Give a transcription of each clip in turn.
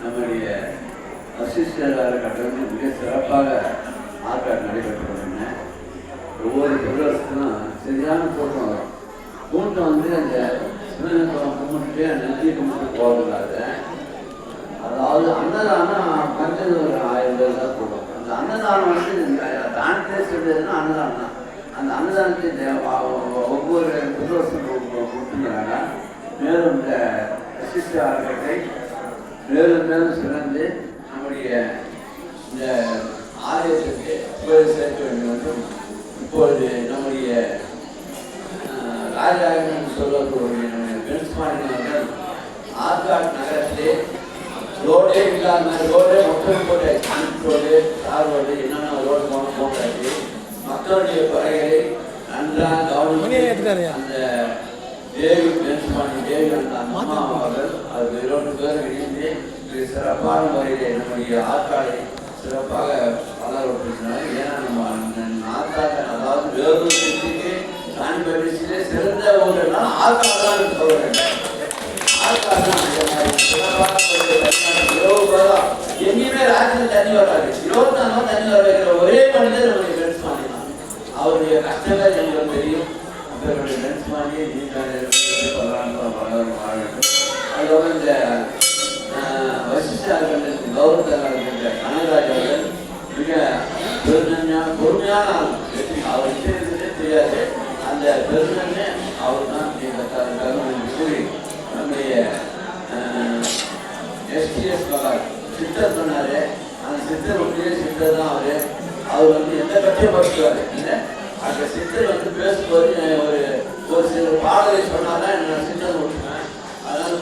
நம்முடைய அசிஸ்டர் காலகட்டத்தில் மிக சிறப்பாக ஆற்காடு நடைபெற்று வருகின்றன ஒவ்வொரு பிரதேசத்திலும் சரியான கூட்டம் வரும். கூட்டம் வந்து அந்த சிவனக்குளம் கும்பிட்டு நந்தி கும்பிட்டு போகக்கூடாது அதாவது அன்னதானம் பஞ்சது ஒரு ஆயிரம் பேர் தான் கூடும் அந்த அன்னதானம் வந்து இந்த தானத்தை சொல்றதுன்னா அன்னதானம் தான். அந்த அன்னதானத்தை இந்த ஒ- ஒவ்வொரு பிரதோஷம் கொடுத்துக்கிறாங்க மேலும் இந்த வசிஷ்ட அறக்கட்டளை மேலும் மேலும் சிறந்து நம்முடைய இந்த ஆலயத்திற்கு போய் சேர்க்க வேண்டும் என்றும் இப்பொழுது நம்முடைய ராஜாவின் சொல்லக்கூடிய பென்ஸ்மார்க் அவர்கள் ஆற்காடு நகரத்திலே ரோடே இல்லாம ரோடே மக்கள் போட்ட ரோடு தார் ரோடு என்னென்ன ரோடு போன போட்டாச்சு மக்களுடைய குறைகளை நன்றாக. கவனித்து அந்த தேவி பென்ஸ்மானி தேவி அம்மா அவர்கள் அது இரண்டு பேர் இணைந்து இது சிறப்பான முறையிலே நம்முடைய ஆற்காடை சிறப்பாக வளர்ப்பினார் ஏன்னா நம்ம அதாவது வேறொரு சிட்டிக்கு ராணி பரிசிலே சிறந்த ஊர்னா தான் சொல்றேன் ஆற்காடு தான் சிறப்பான முறையில் எங்கேயுமே ராத்திரி தண்ணி வராது. இருபத்தி நாலு தண்ணி வர ஒரே மனிதர் நம்முடைய பென்ஸ்மானி தான் அவருடைய கஷ்டங்கள் எங்களுக்கு தெரியும். அவருடைய பென்ஸ்மானி நீங்கள் பல்லாண்டு வாழட்டும் அதோட இந்த வசிஷ்ட அவர்கள் கௌரவத்தில் இருக்கின்ற கனகராஜ் அவர்கள் மிக பெருமையான பொறுமையான அவர் இருக்கிறதே தெரியாது. அந்த பெருமைன்னு அவர் தான் கூறி நம்முடைய எஸ்டிஎஸ் மகார் சித்தர் சொன்னாரு. அந்த சித்தர் உண்மையே சித்தர் தான் அவரு. அவர் வந்து எந்த கட்சியும் படுத்துவார் இல்ல அந்த சித்தர் வந்து பேசும்போது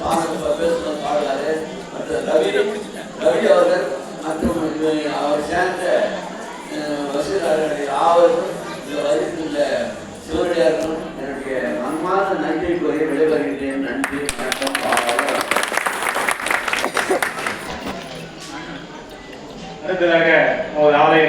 அதனால பாடல் பாடுறாரு மற்ற ரவி ரவி அவர்கள் மற்றும் அவர் சேர்ந்த வசூலாளர்கள் யாவரும் இந்த வருகின்ற சிவனடியார்களும் என்னுடைய மனமான நன்றி கூறி விடைபெறுகின்றேன் நன்றி வணக்கம் அடுத்ததாக ஒரு ஆலய